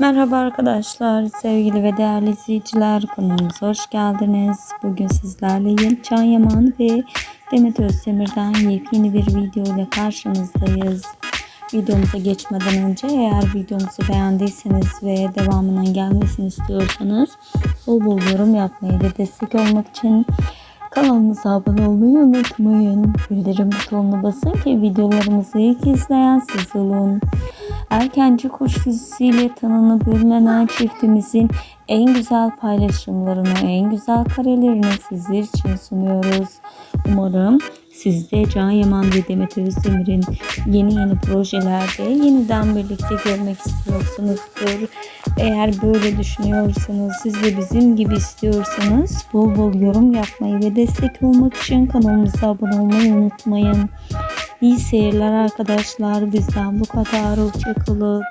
Merhaba arkadaşlar, sevgili ve değerli izleyiciler kanalımıza hoş geldiniz. Bugün sizlerle Can Yaman ve Demet Özdemir'den yepyeni bir video ile karşınızdayız. Videomuza geçmeden önce eğer videomuzu beğendiyseniz ve devamının gelmesini istiyorsanız bol bol yorum yapmayı ve destek olmak için kanalımıza abone olmayı unutmayın. Bildirim butonuna basın ki videolarımızı ilk izleyen siz olun. Erkenci Kuş dizisiyle tanınıp ünlenen çiftimizin en güzel paylaşımlarını, en güzel karelerini sizler için sunuyoruz. Umarım siz de Can Yaman ve Demet Özdemir'in yeni yeni projelerde yeniden birlikte görmek istiyorsunuzdur. Eğer böyle düşünüyorsanız, siz de bizim gibi istiyorsanız bol bol yorum yapmayı ve destek olmak için kanalımıza abone olmayı unutmayın. İyi seyirler arkadaşlar. Bizden bu kadar. Hoşçakalın.